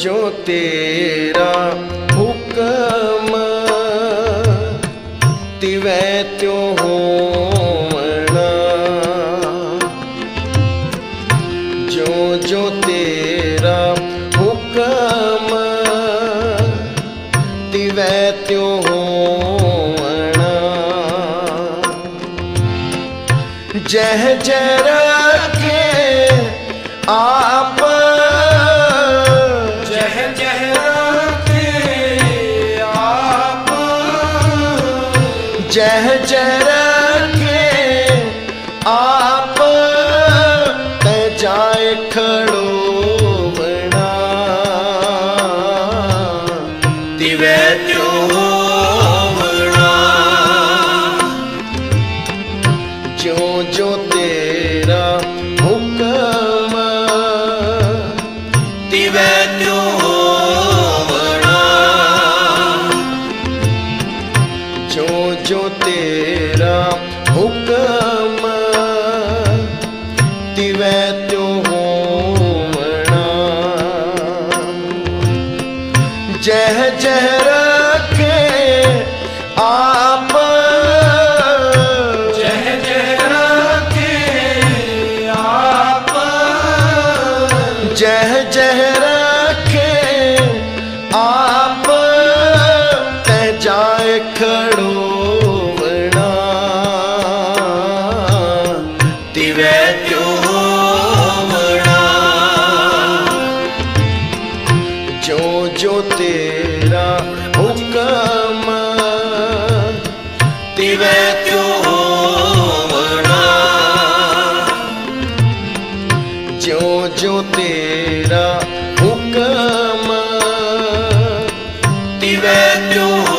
ਜੋ ਤੇਰਾ ਹੁਕਮ ਤਿਵੈ ਤਿਉ ਹੋਵਣਾ। ਜੋ ਜੋ ਤੇਰਾ ਹੁਕਮ ਤਿਵੈ ਤਿਉ ਹੋਵਣਾ। ਜਹ ਜਹ ਰਖੇ ਆਪ ਜਹ ਜਹ ਰਖੇ ਆਪ ਤੇ ਜਾਏ ਖੜੋ ਬਣਾ ਤਿਵੈ ਤਿਉ ਹੋਵਣਾ ਜੋ ਜੋ ਤੇਰਾ ਹੁਕਮ ਤਿਵੈ ਤਿਉ ਤਿਵੈ ਤਿਉ ਹੋਵਣਾ। ਜਹ ਜਹ ਰਖੇ ਆਪ। ਜਹ ਜਹ ਰੱਖੇ ਆਪ। ਜਹ ਜਹ ਰਖੇ ਆਪ। ਤੈ ਜਾਏ ਖੜੋਵਣਾ ਜੋ ਤੇਰਾ ਹੁਕਮ ਤਿਵੈ ਤਿਉ ਹੋਵਣਾ ਜੋ ਜੋ ਤੇਰਾ ਹੁਕਮ ਤਿਵੈ ਤਿਉ